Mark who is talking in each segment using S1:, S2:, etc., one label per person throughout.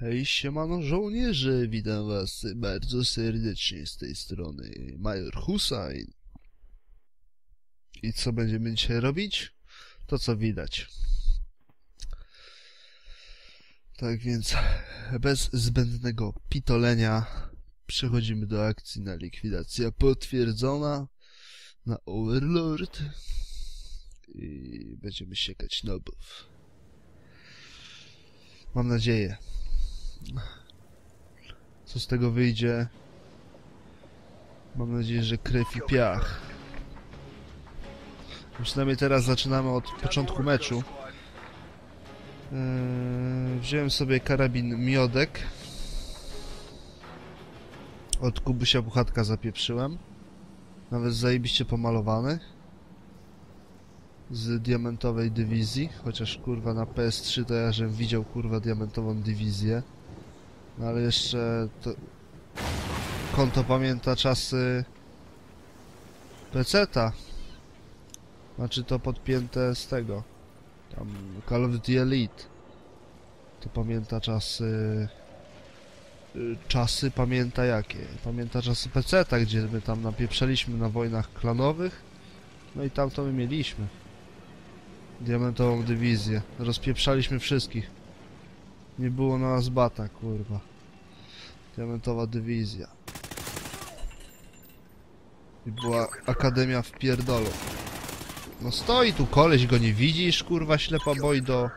S1: Hej, siemano żołnierze, witam was bardzo serdecznie z tej strony. Major Hussein. I co będziemy dzisiaj robić? To co widać. Tak więc, bez zbędnego pitolenia przechodzimy do akcji na likwidacja potwierdzona na Overlord i będziemy siekać nobów. Mam nadzieję. Co z tego wyjdzie? Mam nadzieję, że krew i piach. Przynajmniej teraz zaczynamy od początku meczu. Eee, wziąłem sobie karabin miodek. Od Kubusia Buchatka zapieprzyłem. Nawet zajebiście pomalowany. Z diamentowej dywizji. Chociaż kurwa na PS3 to ja żem widział kurwa diamentową dywizję. No ale jeszcze to... Konto pamięta czasy PC-ta. Znaczy to podpięte z tego. Tam Call of Duty Elite. To pamięta czasy... y, Czasy pamięta jakie? Pamięta czasy PC-ta, gdzie my tam napieprzaliśmy na wojnach klanowych. No i tam to my mieliśmy. Diamentową dywizję. Rozpieprzaliśmy wszystkich. Nie było na nas bata, kurwa. Diamentowa dywizja. I była Akademia w pierdolu. No stoi tu koleś, go nie widzisz, kurwa, ślepa bojdo.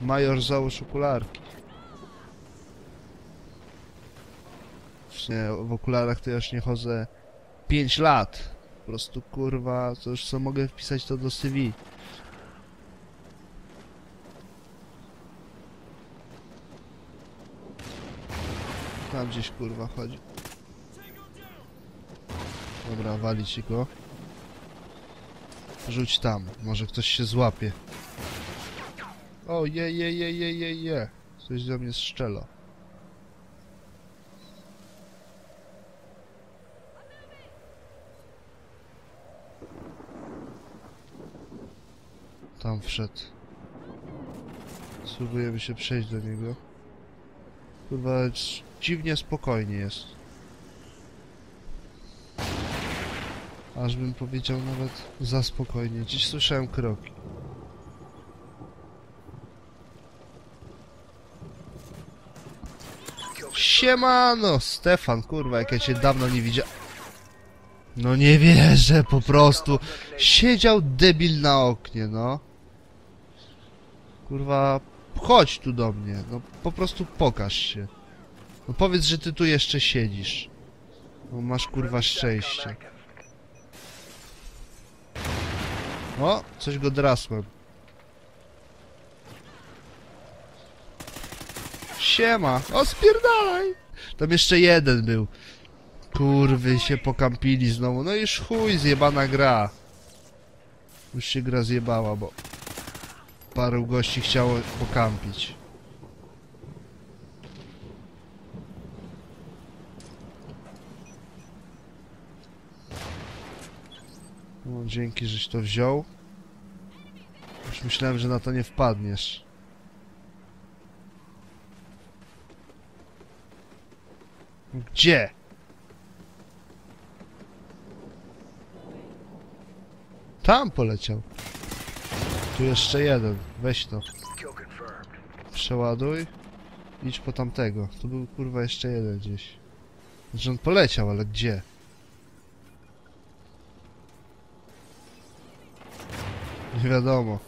S1: Major załóż okularki. Nie, w okularach to ja już nie chodzę 5 lat. Po prostu, kurwa, to już co mogę wpisać to do CV. Tam gdzieś kurwa chodzi. Dobra, walić go. Rzuć tam, może ktoś się złapie. O, je, je, je, je, je, je. Coś do mnie strzela. Tam wszedł. Spróbujemy się przejść do niego. Kurwa, dziwnie spokojnie jest. Aż bym powiedział nawet za spokojnie. Dziś słyszałem kroki. Siemano, Stefan, kurwa, jak ja cię dawno nie widziałem. No nie wierzę, po prostu. Siedział debil na oknie, no. Kurwa, chodź tu do mnie, no po prostu pokaż się. No powiedz, że ty tu jeszcze siedzisz. No masz kurwa szczęście. O, coś go drasłem. Siema. O, spierdalaj. Tam jeszcze jeden był. Kurwy się pokampili znowu. No już chuj, zjebana gra. Już się gra zjebała, bo paru gości chciało pokampić. No, dzięki, żeś to wziął. Już myślałem, że na to nie wpadniesz. Gdzie? Tam poleciał. Tu jeszcze jeden. Weź to. Przeładuj. Idź po tamtego. Tu był kurwa jeszcze jeden gdzieś. Znaczy on poleciał, ale gdzie? Nie wiadomo.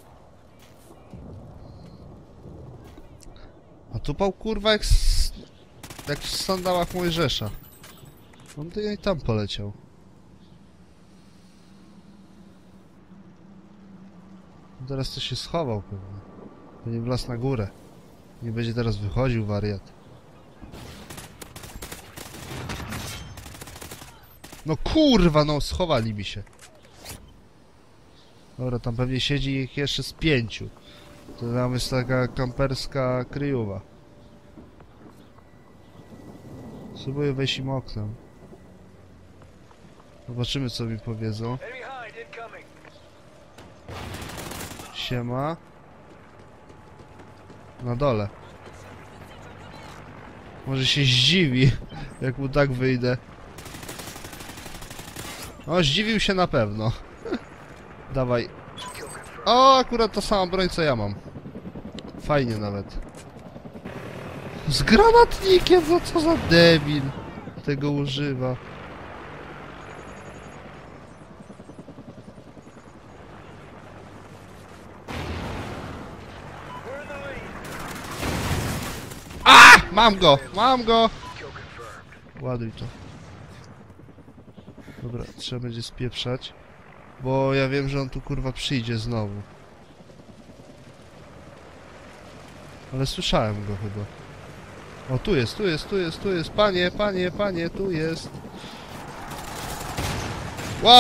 S1: A tu pał kurwa jak, jak w sandałach Mojżesza. On to i tam poleciał. Teraz to się schował pewnie. Pewnie wlazł na górę. Nie będzie teraz wychodził wariat. No kurwa, no schowali mi się. Dobra, tam pewnie siedzi ich jeszcze z pięciu. To tam jest taka kamperska kryjowa. Spróbuję wejść im oknem. Zobaczymy co mi powiedzą. Siema. Na dole. Może się zdziwi, jak mu tak wyjdę. O, zdziwił się na pewno. Dawaj. O, akurat ta sama broń co ja mam. Fajnie nawet. Z granatnikiem, no co za debil. Tego używa. A! Mam go! Mam go! Ładuj to. Dobra, trzeba będzie spieprzać. Bo ja wiem, że on tu kurwa przyjdzie znowu. Ale słyszałem go chyba. O, tu jest, tu jest, tu jest, tu jest. Panie, panie, panie, tu jest. Wow!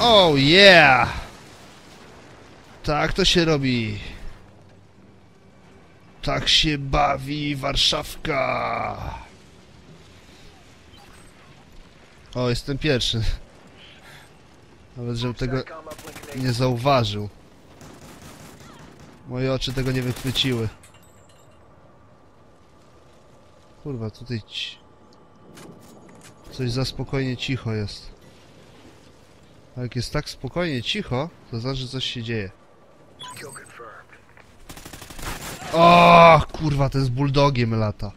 S1: Oh yeah! Tak to się robi. Tak się bawi Warszawka. O, jestem pierwszy. Nawet, żebym tego nie zauważył. Moje oczy tego nie wychwyciły. Kurwa, tutaj ci... Coś za spokojnie cicho jest. A jak jest tak spokojnie cicho, to znaczy, coś się dzieje. O, kurwa, ten z bulldogiem lata.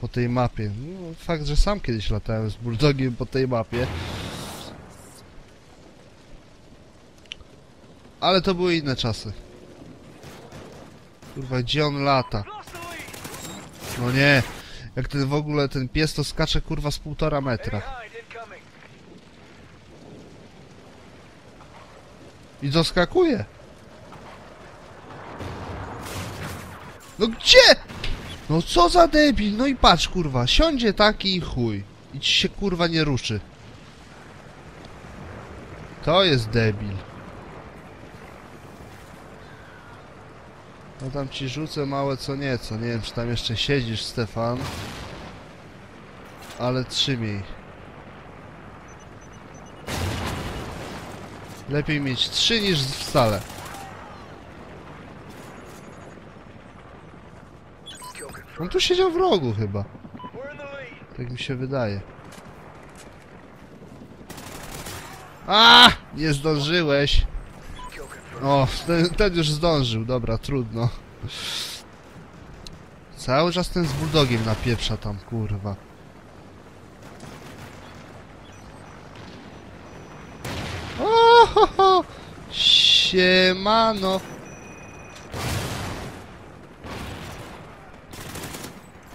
S1: Po tej mapie. No, fakt, że sam kiedyś latałem z bulldogiem po tej mapie. Ale to były inne czasy. Kurwa, gdzie on lata? No nie. Jak ten w ogóle, ten pies to skacze kurwa z półtora metra. I doskakuje. No gdzie? No co za debil, no i patrz kurwa, siądzie taki chuj. I ci się kurwa nie ruszy. To jest debil. No tam ci rzucę małe co nieco, nie wiem czy tam jeszcze siedzisz Stefan. Ale trzymij. Lepiej mieć trzy niż wcale. On tu siedział w rogu chyba. Tak mi się wydaje. A! Nie zdążyłeś. O, ten, ten już zdążył, dobra, trudno. Cały czas ten z bulldogiem napieprza tam, kurwa. O, ho, ho. Siemano.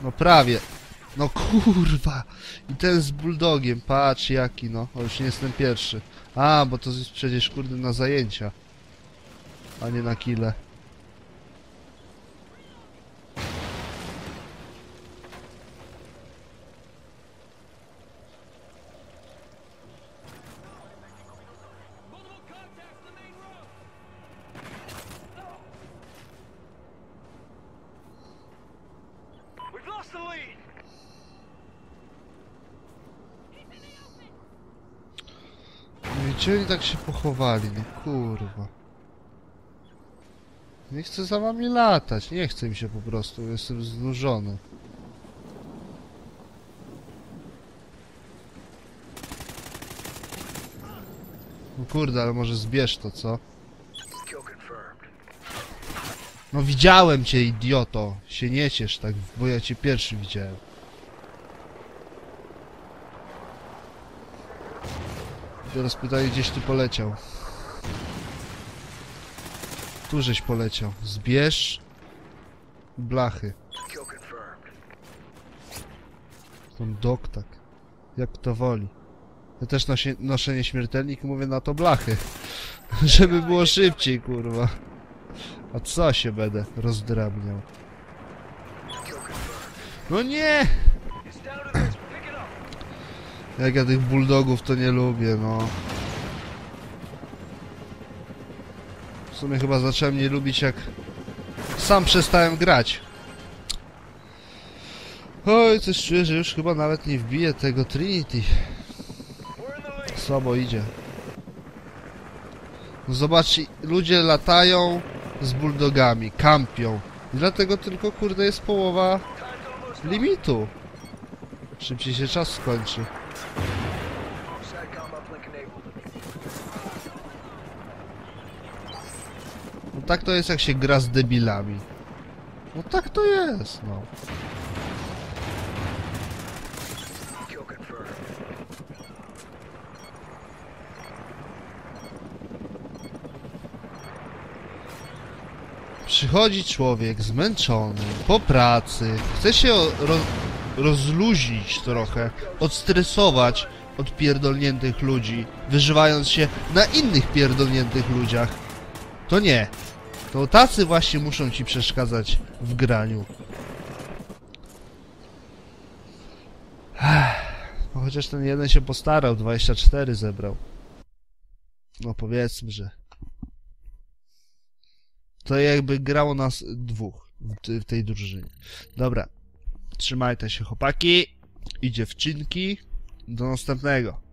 S1: No prawie. No kurwa. I ten z bulldogiem, patrz jaki no. O, już nie jestem pierwszy. A, bo to jest przecież kurde na zajęcia. A nie na kile. Gdzie oni tak się pochowali, no kurwa. Nie chcę za wami latać, nie chce mi się po prostu, jestem znużony. No kurde, ale może zbierz to, co? No widziałem cię, idioto! Się nie ciesz tak, bo ja cię pierwszy widziałem. Teraz pytanie, gdzieś ty poleciał. Tu żeś poleciał. Zbierz blachy. Tą dok tak. Jak to woli. Ja też nosie, noszę nieśmiertelnik i mówię na to blachy. Żeby było szybciej, kurwa. A co się będę rozdrabniał? No nie! Jak ja tych bulldogów to nie lubię, no. W sumie chyba zacząłem nie lubić jak sam przestałem grać. Oj, coś czuję, że już chyba nawet nie wbiję tego Trinity. Słabo idzie. No zobaczcie, ludzie latają z bulldogami, kampią. I dlatego tylko, kurde, jest połowa limitu. Szybciej się czas skończy. No tak to jest jak się gra z debilami. No tak to jest, no. Przychodzi człowiek zmęczony, po pracy, chce się o- ro rozluźnić trochę, odstresować od pierdolniętych ludzi, wyżywając się na innych pierdolniętych ludziach. To nie. To tacy właśnie muszą ci przeszkadzać w graniu. No chociaż ten jeden się postarał, 24 zebrał. No powiedzmy, że to jakby grało nas dwóch w tej drużynie. Dobra. Trzymajcie się chłopaki i dziewczynki. Do następnego.